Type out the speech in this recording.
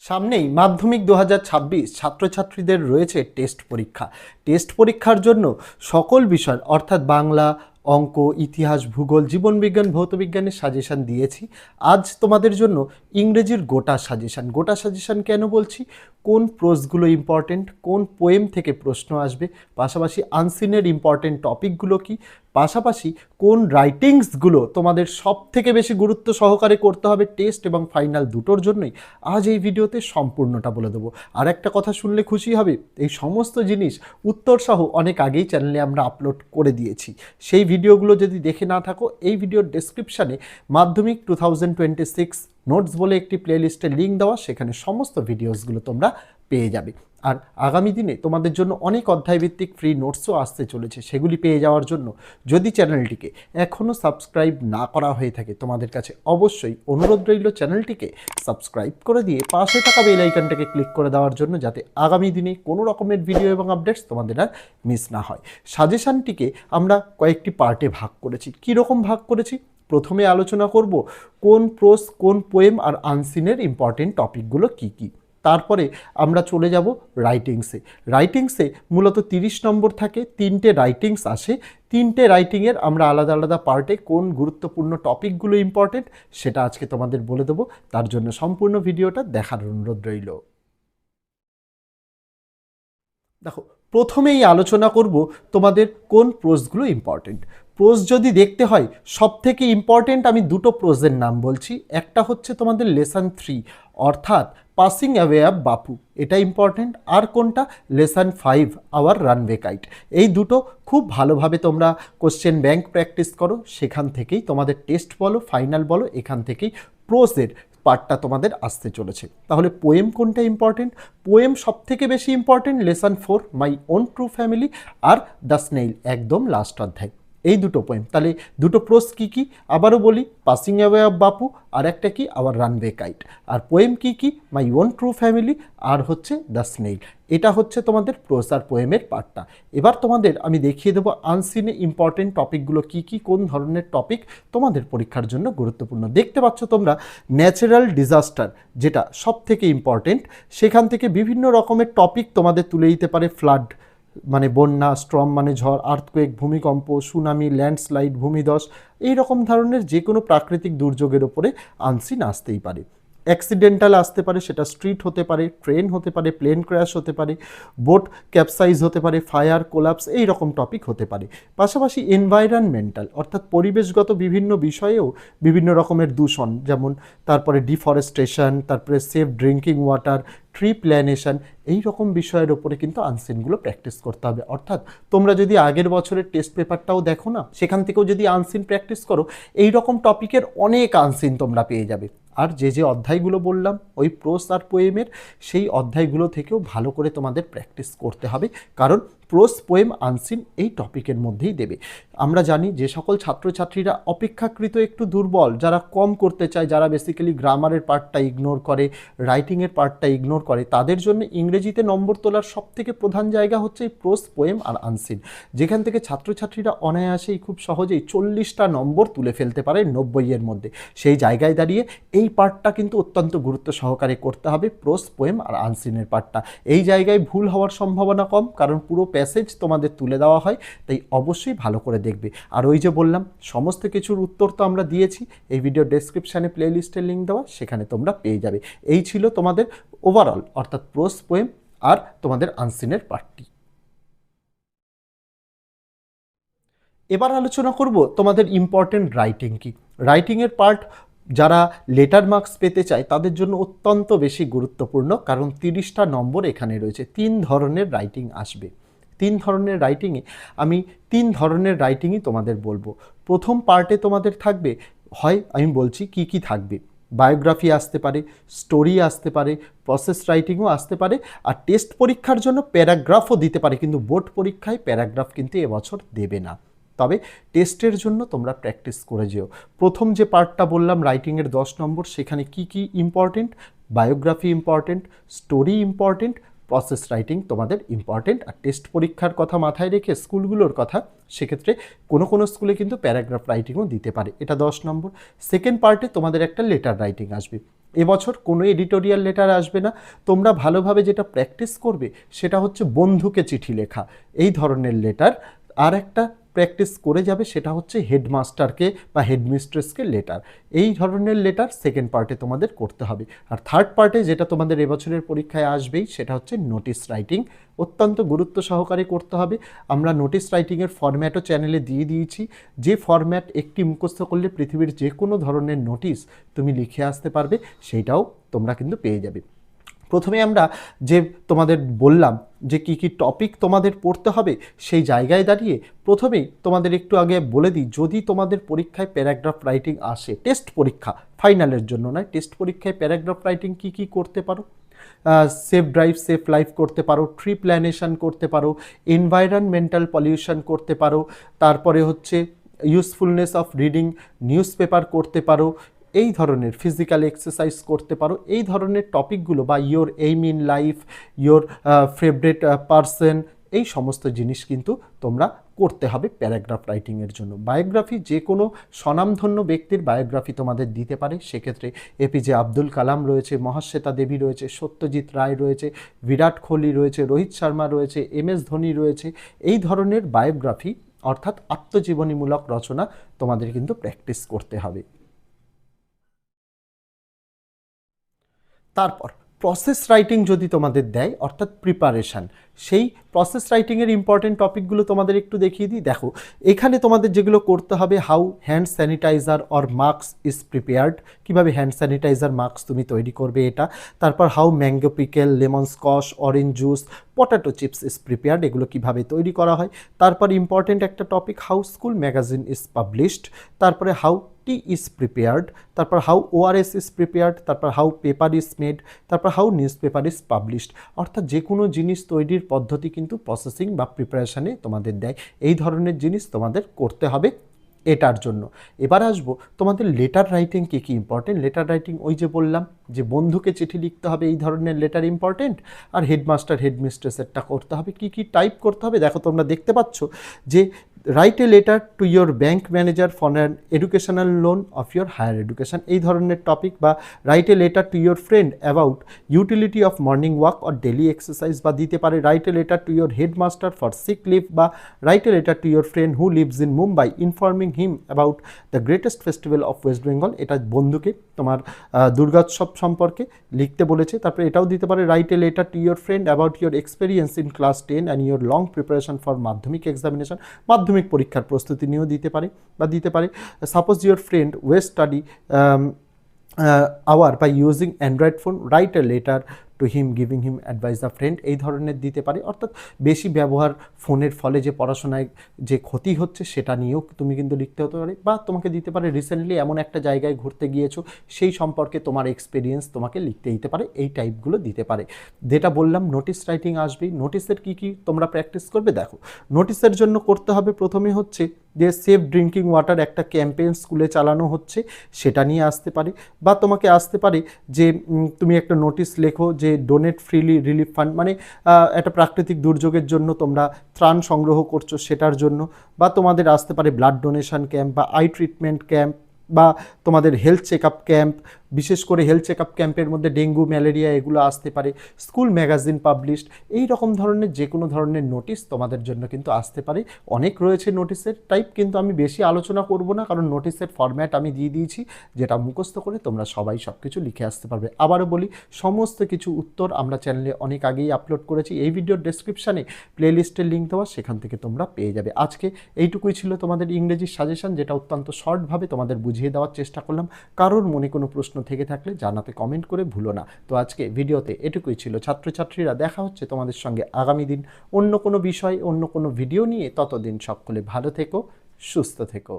সামনেই মাধ্যমিক দু হাজার ছাব্বিশ ছাত্রছাত্রীদের রয়েছে টেস্ট পরীক্ষা। টেস্ট পরীক্ষার জন্য সকল বিষয়, অর্থাৎ বাংলা, অঙ্ক, ইতিহাস, ভূগোল, জীবনবিজ্ঞান, ভৌতবিজ্ঞানের সাজেশান দিয়েছি। আজ তোমাদের জন্য ইংরেজির গোটা সাজেশান। গোটা সাজেশান কেন বলছি? কোন প্রোজগুলো ইম্পর্টেন্ট কোন পোয়েম থেকে প্রশ্ন আসবে? পাশাপাশি আনসিনের ইম্পর্টেন্ট টপিকগুলো কি? পাশাপাশি কোন রাইটিংসগুলো তোমাদের সব থেকে বেশি গুরুত্ব সহকারে করতে হবে টেস্ট এবং ফাইনাল দুটোর জন্যই, আজ এই ভিডিওতে সম্পূর্ণটা বলে দেবো। আর একটা কথা শুনলে খুশি হবে, এই সমস্ত জিনিস উত্তর সহ অনেক আগেই চ্যানেলে আমরা আপলোড করে দিয়েছি। সেই ভিডিওগুলো যদি দেখে না থাকো, এই ভিডিওর ডেসক্রিপশানে Madhyamik two thousand twenty six notes বলে একটি প্লেলিস্টের লিঙ্ক দেওয়া, সেখানে সমস্ত ভিডিওসগুলো তোমরা পেয়ে যাবে। আর আগামী দিনে তোমাদের জন্য অনেক অধ্যায়ভিত্তিক ফ্রি নোটসও আসতে চলেছে, সেগুলি পেয়ে যাওয়ার জন্য যদি চ্যানেলটিকে এখনও সাবস্ক্রাইব না করা হয়ে থাকে, তোমাদের কাছে অবশ্যই অনুরোধ রইল চ্যানেলটিকে সাবস্ক্রাইব করে দিয়ে পাশে থাকা বেল আইকনটাকে ক্লিক করে দেওয়ার জন্য যাতে আগামী দিনে কোনো রকমের ভিডিও এবং আপডেটস তোমাদের আর মিস না হয়। সাজেশানটিকে আমরা কয়েকটি পার্টে ভাগ করেছি। কীরকম ভাগ করেছি? প্রথমে আলোচনা করব কোন প্রোস কোন পোয়েম আর আনসিনের ইম্পর্টেন্ট টপিকগুলো কী কী। তারপরে আমরা চলে যাব রাইটিংসে রাইটিংসে মূলত তিরিশ নম্বর থাকে, তিনটে রাইটিংস আসে। তিনটে রাইটিংয়ের আমরা আলাদা আলাদা পার্টে কোন গুরুত্বপূর্ণ টপিকগুলো ইম্পর্টেন্ট সেটা আজকে তোমাদের বলে দেবো। তার জন্য সম্পূর্ণ ভিডিওটা দেখার অনুরোধ রইল। দেখো, প্রথমেই আলোচনা করব তোমাদের কোন প্রোজগুলো ইম্পর্টেন্ট প্রোজ যদি দেখতে হয় সব থেকে ইম্পর্টেন্ট আমি দুটো প্রোজের নাম বলছি। একটা হচ্ছে তোমাদের লেসন থ্রি অর্থাৎ পাসিং অ্যাওয়ে অফ বাপু এটা ইম্পর্টেন্ট আর কোনটা? Lesson five our runway kite এই দুটো খুব ভালোভাবে তোমরা কোশ্চেন ব্যাংক প্র্যাকটিস করো, সেখান থেকেই তোমাদের টেস্ট বলো ফাইনাল বলো, এখান থেকেই প্রোজের পার্টটা তোমাদের আসতে চলেছে। তাহলে পোয়েম কোনটা ইম্পর্টেন্ট পোয়েম সব থেকে বেশি important lesson four my own true family R the snail একদম লাস্ট অধ্যায়। এই দুটো পোয়েম তাহলে দুটো প্রোস কী কী? আবারও বলি পাসিং অ্যাওয়ে অফ বাপু, আর একটা কি? আবার রানওয়ে কাইট আর পোয়েম কী কী? মাই ওন ট্রু ফ্যামিলি আর হচ্ছে দ্য স্নেইল এটা হচ্ছে তোমাদের প্রোস আর পোয়েমের পার্টটা এবার তোমাদের আমি দেখিয়ে দেবো আনসিনে ইম্পর্টেন্ট টপিকগুলো কী কী, কোন ধরনের টপিক তোমাদের পরীক্ষার জন্য গুরুত্বপূর্ণ। দেখতে পাচ্ছ তোমরা ন্যাচারাল ডিজাস্টার যেটা সব থেকে ইম্পর্টেন্ট সেখান থেকে বিভিন্ন রকমের টপিক তোমাদের তুলে দিতে পারে ফ্লাড মানে বন্যা, স্ট্রম মানে ঝড় আর্থকুয়েক ভূমিকম্প সুনামি ল্যান্ডস্লাইড ভূমিধস, এই রকম ধরনের যে কোনো প্রাকৃতিক দুর্যোগের ওপরে আনসিন আসতেই পারে। অ্যাক্সিডেন্টাল আসতে পারে, সেটা স্ট্রিট হতে পারে ট্রেন হতে পারে প্লেন ক্র্যাশ হতে পারে বোট ক্যাপসাইজ হতে পারে ফায়ার কোলাপস এই রকম টপিক হতে পারে। পাশাপাশি এনভায়রনমেন্টাল অর্থাৎ পরিবেশগত বিভিন্ন বিষয়েও বিভিন্ন রকমের দূষণ, যেমন তারপরে ডিফরেস্টেশন তারপরে safe drinking water tree plantation এই রকম বিষয়ের ওপরে কিন্তু আনসিনগুলো প্র্যাকটিস করতে হবে। অর্থাৎ তোমরা যদি আগের বছরের টেস্ট পেপারটাও দেখো না, সেখান থেকেও যদি আনসিন প্র্যাকটিস করো, এই রকম টপিকের অনেক আনসিন তোমরা পেয়ে যাবে। আর যে যে অধ্যায়গুলো বললাম, ওই প্রোস আর পোয়েমের, সেই অধ্যায়গুলো থেকেও ভালো করে তোমাদের প্র্যাকটিস করতে হবে। কারণ প্রোস, পোয়েম, আনসিন এই টপিকের মধ্যেই দেবে। আমরা জানি যে সকল ছাত্রছাত্রীরা অপেক্ষাকৃত একটু দুর্বল, যারা কম করতে চায়, যারা বেসিক্যালি গ্রামারের পার্টটা ইগনোর করে রাইটিংয়ের পার্টটা ইগনোর করে, তাদের জন্য ইংরেজিতে নম্বর তোলার সব থেকে প্রধান জায়গা হচ্ছে এই প্রোস, পোয়েম আর আনসিন। যেখান থেকে ছাত্রছাত্রীরা অনায়াসেই খুব সহজেই চল্লিশটা নম্বর তুলে ফেলতে পারে নব্বইয়ের মধ্যে। সেই জায়গায় দাঁড়িয়ে এই পার্টটা কিন্তু অত্যন্ত গুরুত্ব সহকারে করতে হবে, প্রোস, পোয়েম আর আনসিনের পার্টটা। এই জায়গায় ভুল হওয়ার সম্ভাবনা কম, কারণ পুরো প্যাসেজ তোমাদের তুলে দেওয়া হয়, তাই অবশ্যই ভালো করে দেখবে। আর ওই যে বললাম, সমস্ত কিছুর উত্তর তো আমরা দিয়েছি, এই ভিডিও ডেসক্রিপশানে প্লে লিস্টের লিঙ্ক দেওয়া, সেখানে তোমরা পেয়ে যাবে। এই ছিল তোমাদের ওভারঅল অর্থাৎ প্রোস পোয়েম আর তোমাদের আনসিনের পার্টটি এবার আলোচনা করব তোমাদের ইম্পর্টেন্ট রাইটিং কি। রাইটিংয়ের পার্ট যারা লেটার মার্কস পেতে চায়, তাদের জন্য অত্যন্ত বেশি গুরুত্বপূর্ণ, কারণ তিরিশটা নম্বর এখানে রয়েছে, তিন ধরনের রাইটিং আসবে। তিন ধরনের রাইটিংয়ে আমি তিন ধরনের রাইটিংই তোমাদের বলব। প্রথম পার্টে তোমাদের থাকবে, হয় আমি বলছি কি কি থাকবে। বায়োগ্রাফি আসতে পারে স্টোরি আসতে পারে প্রসেস রাইটিংও আসতে পারে, আর টেস্ট পরীক্ষার জন্য প্যারাগ্রাফও দিতে পারে, কিন্তু বোর্ড পরীক্ষায় প্যারাগ্রাফ কিন্তু এবছর দেবে না। তবে টেস্টের জন্য তোমরা প্র্যাকটিস করে যেও। প্রথম যে পার্টটা বললাম রাইটিংয়ের দশ নম্বর, সেখানে কি কি important biography important story important process writing তোমাদের ইম্পর্টেন্ট আর টেস্ট পরীক্ষার কথা মাথায় রেখে স্কুলগুলোর কথা, সেক্ষেত্রে কোনো কোনো স্কুলে কিন্তু প্যারাগ্রাফ রাইটিংও দিতে পারে। এটা দশ নম্বর। সেকেন্ড পার্টে তোমাদের একটা লেটার রাইটিং আসবে। এবছর কোনো এডিটোরিয়াল লেটার আসবে না। তোমরা ভালোভাবে যেটা প্র্যাকটিস করবে, সেটা হচ্ছে বন্ধুকে চিঠি লেখা। এই ধরনের লেটার আর একটা প্র্যাকটিস করে যাবে সেটা হচ্ছে হেডমাস্টারকে বা হেডমিস্ট্রেসকে লেটার এই ধরনের লেটার সেকেন্ড পার্টে তোমাদের করতে হবে। আর থার্ড পার্টে যেটা তোমাদের এবছরের পরীক্ষায় আসবেই, সেটা হচ্ছে নোটিস রাইটিং অত্যন্ত গুরুত্ব সহকারে করতে হবে। আমরা নোটিস রাইটিংয়ের ফরম্যাটও চ্যানেলে দিয়ে দিয়েছি। যে ফরম্যাট একটি মুখস্থ করলে পৃথিবীর যে কোনো ধরনের নোটিশ তুমি লিখে আসতে পারবে সেইটাও তোমরা কিন্তু পেয়ে যাবে। প্রথমে আমরা যে তোমাদের বললাম যে কি কি টপিক তোমাদের পড়তে হবে, সেই জায়গায় দাঁড়িয়ে প্রথমেই তোমাদের একটু আগে বলে দিই, যদি তোমাদের পরীক্ষায় প্যারাগ্রাফ রাইটিং আসে টেস্ট পরীক্ষা ফাইনালের জন্য নয় টেস্ট পরীক্ষায় প্যারাগ্রাফ রাইটিং কি কি করতে পারো? সেফ ড্রাইভ সেফ লাইফ করতে পারো ট্রি প্ল্যানেশন করতে পারো এনভায়রনমেন্টাল পলিউশন করতে পারো, তারপরে হচ্ছে usefulness of reading newspaper করতে পারো এই ধরনের ফিজিক্যাল এক্সারসাইজ করতে পারো। এই ধরনের টপিকগুলো বা your aim in life your favourite person এই সমস্ত জিনিস কিন্তু তোমরা করতে হবে প্যারাগ্রাফ রাইটিংয়ের জন্য। বায়োগ্রাফি যে কোনো স্বনামধন্য ব্যক্তির বায়োগ্রাফি তোমাদের দিতে পারে। সেক্ষেত্রে এপিজে আব্দুল কালাম রয়েছে, মহাশ্বেতা দেবী রয়েছে, সত্যজিৎ রায় রয়েছে, বিরাট কোহলি রয়েছে, রোহিত শর্মা রয়েছে, এম এস ধোনি রয়েছে। এই ধরনের বায়োগ্রাফি অর্থাৎ আত্মজীবনীমূলক রচনা তোমাদের কিন্তু প্র্যাকটিস করতে হবে। তারপর প্রসেস রাইটিং যদি তোমাদের দেয়, অর্থাৎ প্রিপারেশান সেই প্রসেস রাইটিংয়ের ইম্পর্টেন্ট টপিকগুলো তোমাদের একটু দেখিয়ে দিই। দেখো, এখানে তোমাদের যেগুলো করতে হবে how hand sanitizer or mask is prepared কীভাবে হ্যান্ড স্যানিটাইজার মাস্ক তুমি তৈরি করবে এটা, তারপর how mango pickle lemon squash orange juice potato chips is prepared এগুলো কীভাবে তৈরি করা হয়। তারপর ইম্পর্টেন্ট একটা topic how school magazine is published তারপরে হাউ টি ইজ প্রিপেয়ার্ড তারপর হাউ ওআরএস ইজ প্রিপেয়ার্ড তারপর হাউ পেপার ইজ মেড তারপর how newspaper is published অর্থাৎ যে কোনো জিনিস তৈরির পদ্ধতি কিন্তু প্রসেসিং বা প্রিপারেশানে তোমাদের দেয়। এই ধরনের জিনিস তোমাদের করতে হবে এটার জন্য। এবার আসব তোমাদের লেটার রাইটিং কী কী ইম্পর্টেন্ট লেটার রাইটিং ওই যে বললাম যে বন্ধুকে চিঠি লিখতে হবে, এই ধরনের লেটার ইম্পর্টেন্ট আর হেডমাস্টার হেডমিস্ট্রেসেরটা করতে হবে। কী কী টাইপ করতে হবে? দেখো তোমরা দেখতে পাচ্ছ যে write a letter to your bank manager for an educational loan of your higher education এই ধরনের টপিক বা write a letter to your friend about utility of morning walk or daily exercise বা দিতে পারে। Write a letter to your headmaster for sick leave বা write a letter to your friend who lives in Mumbai informing him about the greatest festival of West Bengal এটা বন্ধুকে, তোমার দুর্গোৎসব সম্পর্কে লিখতে বলেছে। তারপরে এটাও দিতে পারে। Write a letter to your friend about your experience in class ten and your long preparation for Madhyamik examination Madhyamik পরীক্ষার প্রস্তুতি নিয়েও দিতে পারে বা দিতে পারে। Suppose your friend waste study hour বা using android phone write a letter to him giving him advice the friend এই ধরনের দিতে পারে। অর্থাৎ বেশি ব্যবহার ফোনের ফলে যে পড়াশোনায় যে ক্ষতি হচ্ছে, সেটা নিয়েও তুমি কিন্তু লিখতে হতে পারে। বা তোমাকে দিতে পারে রিসেন্টলি এমন একটা জায়গায় ঘুরতে গিয়েছো, সেই সম্পর্কে তোমার এক্সপিরিয়েন্স তোমাকে লিখতে দিতে পারে, এই টাইপগুলো দিতে পারে। যেটা বললাম নোটিস রাইটিং আসবেই। নোটিসের কি কি তোমরা প্র্যাকটিস করবে? দেখো নোটিসের জন্য করতে হবে প্রথমে হচ্ছে যে সেফ ড্রিঙ্কিং ওয়াটার একটা ক্যাম্পেইন স্কুলে চালানো হচ্ছে, সেটা নিয়ে আসতে পারে। বা তোমাকে আসতে পারে যে তুমি একটা নোটিশ লেখো যে ডোনেট ফ্রিলি রিলিফ ফান্ড মানে একটা প্রাকৃতিক দুর্যোগের জন্য তোমরা ত্রাণ সংগ্রহ করছ সেটার জন্য। বা তোমাদের আসতে পারে ব্লাড ডোনেশন ক্যাম্প বা আই ট্রিটমেন্ট ক্যাম্প বা তোমাদের হেলথ চেক আপ ক্যাম্প বিশেষ করে হেলথ চেক আপ ক্যাম্পের মধ্যে ডেঙ্গু ম্যালেরিয়া এগুলো আসতে পারে স্কুল ম্যাগাজিন পাবলিশড এই রকম ধরনের যে কোনো ধরনের নোটিশ তোমাদের জন্য কিন্তু আসতে পারে। অনেক রয়েছে নোটিশের টাইপ কিন্তু আমি বেশি আলোচনা করব না, কারণ নোটিশের ফরম্যাট আমি দিয়ে দিয়েছি, যেটা মুখস্থ করে তোমরা সবাই সব কিছু লিখে আসতে পারবে। আবারও বলি, সমস্ত কিছু উত্তর আমরা চ্যানেলে অনেক আগেই আপলোড করেছি, এই ভিডিওর ডেসক্রিপশানে প্লেলিস্টের লিঙ্ক দেওয়া, সেখান থেকে তোমরা পেয়ে যাবে। আজকে এইটুকুই ছিল তোমাদের ইংরেজির সাজেশন যেটা অত্যন্ত শর্টভাবে তোমাদের বুঝিয়ে দেওয়ার চেষ্টা করলাম। কারোর মনে কোনো প্রশ্ন থেকে থাকলে জানাতে কমেন্ট করে ভুলো না। তো আজকে ভিডিওতে এটুকুই ছিল। ছাত্রছাত্রীরা, দেখা হচ্ছে তোমাদের সঙ্গে আগামী দিন অন্য কোনো বিষয়, অন্য কোনো ভিডিও নিয়ে। ততদিন সকলে ভালো থেকো, সুস্থ থেকো।